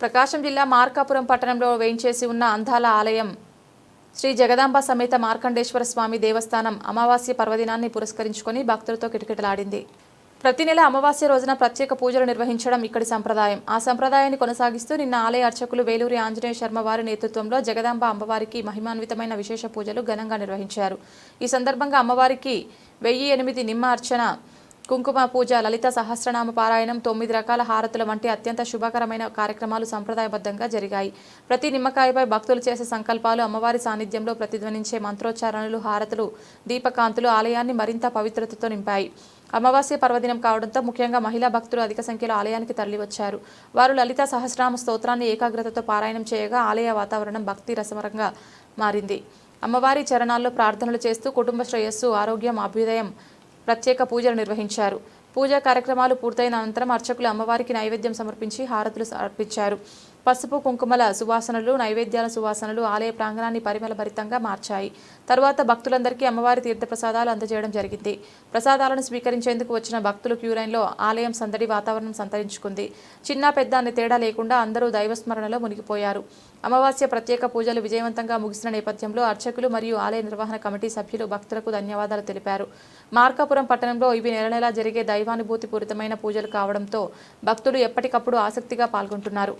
ప్రకాశం జిల్లా మార్కాపురం పట్టణంలో వేయించేసి ఉన్న అంధాల ఆలయం శ్రీ జగదాంబ సమేత మార్కండేశ్వర స్వామి దేవస్థానం అమావాస్య పర్వదినాన్ని పురస్కరించుకొని భక్తులతో కిటకిటలాడింది. ప్రతి నెల అమావాస్య రోజున ప్రత్యేక పూజలు నిర్వహించడం ఇక్కడి సంప్రదాయం. ఆ సంప్రదాయాన్ని కొనసాగిస్తూ నిన్న ఆలయ అర్చకులు వేలూరి ఆంజనేయ శర్మ వారి నేతృత్వంలో జగదాంబ అమ్మవారికి మహిమాన్వితమైన విశేష పూజలు ఘనంగా నిర్వహించారు. ఈ సందర్భంగా అమ్మవారికి వెయ్యి ఎనిమిది నిమ్మ అర్చన కుంకుమ పూజ లలిత సహస్రనామ పారాయణం తొమ్మిది రకాల హారతుల వంటి అత్యంత శుభకరమైన కార్యక్రమాలు సంప్రదాయబద్ధంగా జరిగాయి. ప్రతి నిమ్మకాయపై భక్తులు చేసే సంకల్పాలు అమ్మవారి సాన్నిధ్యంలో ప్రతిధ్వనించే మంత్రోచ్చారణలు హారతులు దీపకాంతులు ఆలయాన్ని మరింత పవిత్రతతో నింపాయి. అమావాస్య పర్వదినం కావడంతో ముఖ్యంగా మహిళా భక్తులు అధిక సంఖ్యలో ఆలయానికి తరలివచ్చారు. వారు లలిత సహస్రనామ స్తోత్రాన్ని ఏకాగ్రతతో పారాయణం చేయగా ఆలయ వాతావరణం భక్తి రసమరంగా మారింది. అమ్మవారి చరణాల్లో ప్రార్థనలు చేస్తూ కుటుంబ శ్రేయస్సు ఆరోగ్యం అభ్యుదయం ప్రత్యేక పూజలు నిర్వహించారు. పూజా కార్యక్రమాలు పూర్తయిన అనంతరం అర్చకులు అమ్మవారికి నైవేద్యం సమర్పించి హారతులు సమర్పించారు. పసుపు కుంకుమల సువాసనలు నైవేద్యాల సువాసనలు ఆలయ ప్రాంగణాన్ని పరిమళభరితంగా మార్చాయి. తరువాత భక్తులందరికీ అమ్మవారి తీర్థప్రసాదాలు అందజేయడం జరిగింది. ప్రసాదాలను స్వీకరించేందుకు వచ్చిన భక్తులు క్యూలైన్లో ఆలయం సందడి వాతావరణం సంతరించుకుంది. చిన్న పెద్ద అనే తేడా లేకుండా అందరూ దైవస్మరణలో మునిగిపోయారు. అమావాస్య ప్రత్యేక పూజలు విజయవంతంగా ముగిసిన నేపథ్యంలో అర్చకులు మరియు ఆలయ నిర్వహణ కమిటీ సభ్యులు భక్తులకు ధన్యవాదాలు తెలిపారు. మార్కాపురం పట్టణంలో ఇవి నెల నెలా జరిగే దైవానుభూతి పూరితమైన పూజలు కావడంతో భక్తులు ఎప్పటికప్పుడు ఆసక్తిగా పాల్గొంటున్నారు.